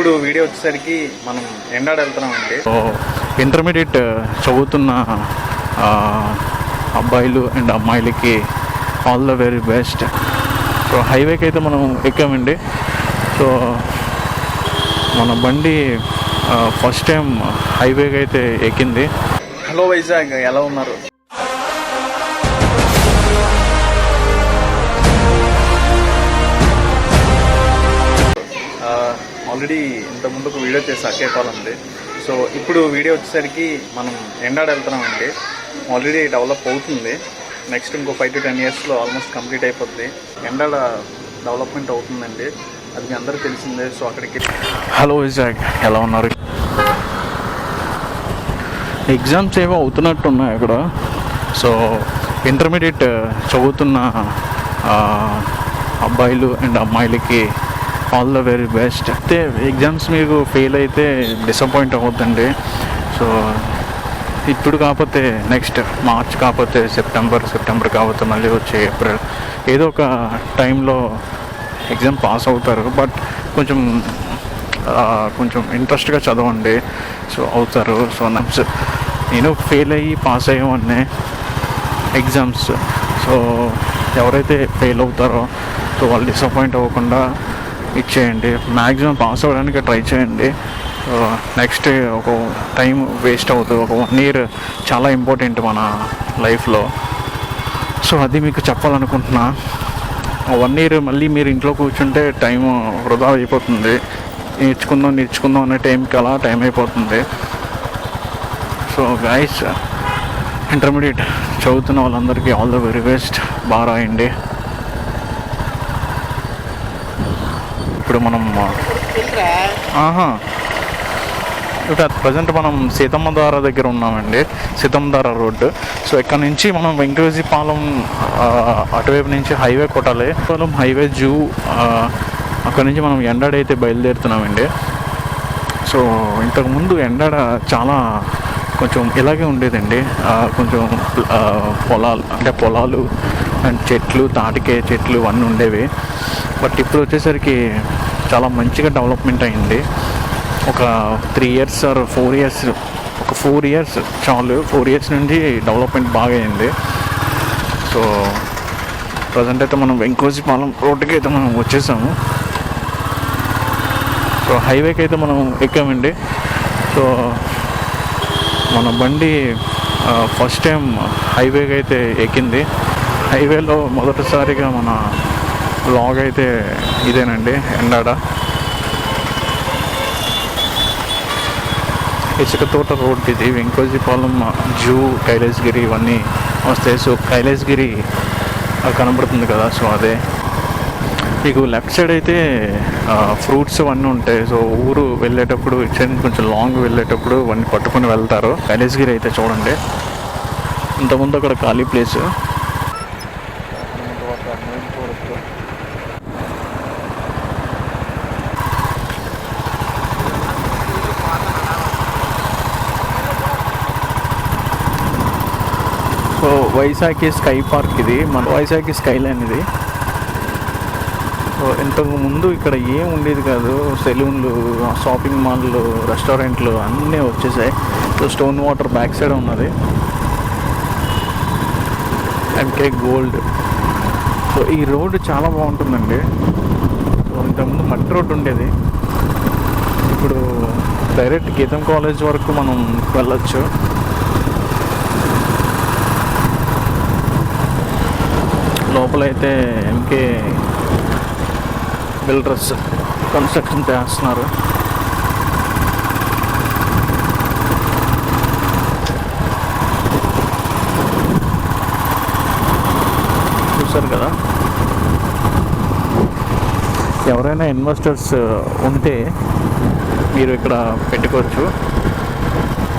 ఇప్పుడు వీడియో వచ్చేసరికి మనం ఎండాడ వెళ్తున్నామండి సో ఇంటర్మీడియట్ చదువుతున్న ఆ, అబ్బాయిలు అండ్ అమ్మాయిలకి all the very best so హైవేకి అయితే మనం ఎక్కామండి. సో మన బండి ఫస్ట్ టైం హైవేకి అయితే ఎక్కింది. హలో వైజాగ్ ఎలా ఉన్నారు? ఆల్రెడీ ఇంతకుముందు ఒక వీడియో చేసి అక్కేపాలంది సో ఇప్పుడు వీడియో వచ్చేసరికి మనం ఎండాడ వెళ్తున్నామండి. ఆల్రెడీ డెవలప్ అవుతుంది. నెక్స్ట్ ఇంకో ఫైవ్ టు టెన్ ఇయర్స్లో ఆల్మోస్ట్ కంప్లీట్ అయిపోద్ది. ఎండాడ డెవలప్మెంట్ అవుతుందండి. అది మీ అందరికీ తెలిసిందే. సో అక్కడికి హలో విజాగ్ ఎలా ఉన్నారు? ఎగ్జామ్స్ ఏవో అవుతున్నట్టు ఉన్నాయి అక్కడ. సో ఇంటర్మీడియట్ చదువుతున్న అబ్బాయిలు అండ్ అమ్మాయిలకి ఆల్ ద వెరీ బెస్ట్ అయితే ఎగ్జామ్స్ మీకు ఫెయిల్ అయితే డిసప్పాయింట్ అవ్వద్దండి. సో ఇప్పుడు కాకపోతే నెక్స్ట్ మార్చ్ కాకపోతే సెప్టెంబర్ సెప్టెంబర్ కాకపోతే మళ్ళీ వచ్చే ఏప్రిల్ ఏదో ఒక టైంలో ఎగ్జామ్ పాస్ అవుతారు. బట్ కొంచెం కొంచెం ఇంట్రెస్ట్గా చదవండి. సో అవుతారు. సో నెక్స్ట్ నేను ఫెయిల్ అయ్యి పాస్ అయ్యేవాడిని ఎగ్జామ్స్ సో ఎవరైతే ఫెయిల్ అవుతారో సో వాళ్ళు డిసప్పాయింట్ అవ్వకుండా ఇచ్చేయండి. మ్యాక్సిమం పాస్ అవ్వడానికి ట్రై చేయండి. నెక్స్ట్ ఒక టైం వేస్ట్ అవుతుంది ఒక వన్ ఇయర్ చాలా ఇంపార్టెంట్ మన లైఫ్లో సో అది మీకు చెప్పాలనుకుంటున్నా. వన్ ఇయర్ మళ్ళీ మీరు ఇంట్లో కూర్చుంటే టైం వృధా అయిపోతుంది. నేర్చుకుందాం నేర్చుకుందాం అనే టైంకి అలా టైం అయిపోతుంది. సో గైస్ ఇంటర్మీడియట్ చదువుతున్న వాళ్ళందరికీ ఆల్ ద వెరీ బెస్ట్ బాగా రాయండి ఇప్పుడు మనం ఆహా. అట్ ప్రజెంట్ మనం సీతమ్మధార దగ్గర ఉన్నామండి సీతమ్మధార రోడ్డు. సో ఇక్కడ నుంచి మనం వెంకటేజీపాలెం అటువైపు నుంచి హైవే కొట్టాలి. పాలెం హైవే జూ అక్కడ నుంచి మనం ఎండాడ అయితే బయలుదేరుతున్నామండి. సో ఇంతకుముందు ఎండాడ చాలా కొంచెం ఇలాగే ఉండేదండి. కొంచెం పొలాలు అంటే పొలాలు అండ్ చెట్లు తాటికే చెట్లు అన్నీ ఉండేవి. బట్ ఇప్పుడు వచ్చేసరికి చాలా మంచిగా డెవలప్మెంట్ అయింది. ఒక three years or four years ఒక ఫోర్ ఇయర్స్ చాలు. ఫోర్ ఇయర్స్ నుండి డెవలప్మెంట్ బాగా అయింది. సో ప్రజెంట్ అయితే మనం వెంకోజీపాలెం రోడ్డుకి అయితే మనం వచ్చేసాము. సో హైవేకి అయితే మనం ఎక్కామండి. సో మన బండి ఫస్ట్ టైం హైవేకి అయితే ఎక్కింది. హైవేలో మొదటిసారిగా మన లాగ్ అయితే ఇదేనండి ఎండాడ. ఇసుక తోట రోడ్ ఇది వెంకోజీపాలెం జూ కైలాసగిరి ఇవన్నీ వస్తాయి. సో కైలాసగిరి కనబడుతుంది కదా సో అదే మీకు లెఫ్ట్ సైడ్ అయితే ఫ్రూట్స్ అవన్నీ ఉంటాయి. సో ఊరు వెళ్ళేటప్పుడు ఇటు సైడ్ కొంచెం లాంగ్ వెళ్ళేటప్పుడు అవన్నీ పట్టుకుని వెళ్తారు. కైలాసగిరి అయితే చూడండి. ఇంతకుముందు అక్కడ ఖాళీ place so Vizag sky park ఇది. మన వైజాగ్ స్కై లైన్ ఇది. ఇంతకు ముందు ఇక్కడ ఏం ఉండేది కాదు. సెలూన్లు షాపింగ్ మాల్లు రెస్టారెంట్లు అన్నీ వచ్చేసాయి. So stone water back side ఉన్నది. M K gold. సో ఈ రోడ్డు చాలా బాగుంటుందండి. సో ఇంతకుముందు మట్టి రోడ్డు ఉండేది. ఇప్పుడు డైరెక్ట్ గీతం కాలేజ్ వరకు మనం వెళ్ళచ్చు. లోపలైతే ఎంకే బిల్డర్స్ కన్స్ట్రక్షన్ చేస్తున్నారు. చూసారు కదా? ఎవరైనా ఇన్వెస్టర్స్ ఉంటే మీరు ఇక్కడ పెట్టుకోవచ్చు.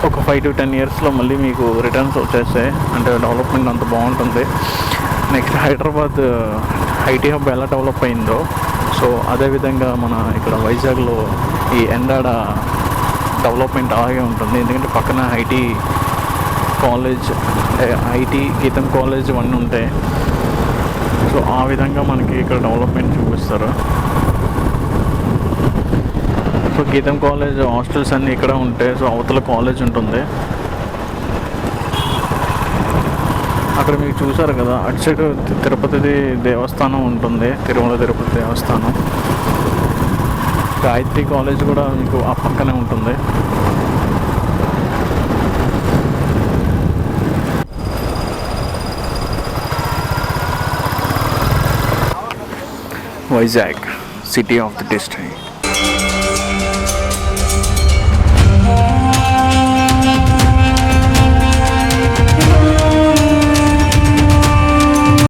ఒక ఫైవ్ టు టెన్ ఇయర్స్లో మళ్ళీ మీకు రిటర్న్స్ వచ్చేస్తాయి. అంటే డెవలప్మెంట్ అంత బాగుంటుంది. నెక్స్ట్ హైదరాబాద్ ఐటీ హబ్ ఎలా డెవలప్ అయిందో సో అదేవిధంగా మన ఇక్కడ వైజాగ్లో ఈ ఎండాడ డెవలప్మెంట్ అలాగే ఉంటుంది. ఎందుకంటే పక్కన IT college IT GITAM college ఇవన్నీ ఉంటాయి. సో ఆ విధంగా మనకి ఇక్కడ డెవలప్మెంట్ చూపిస్తారు. So so GITAM college hostels అన్నీ ఇక్కడ ఉంటాయి. సో అవతల కాలేజ్ ఉంటుంది. అక్కడ మీకు చూసారు కదా అటు సైడ్ తిరుపతిది దేవస్థానం ఉంటుంది తిరుమల తిరుపతి దేవస్థానం. గాయత్రి కాలేజ్ కూడా మీకు ఆ పక్కనే ఉంటుంది. Vizag city of the district.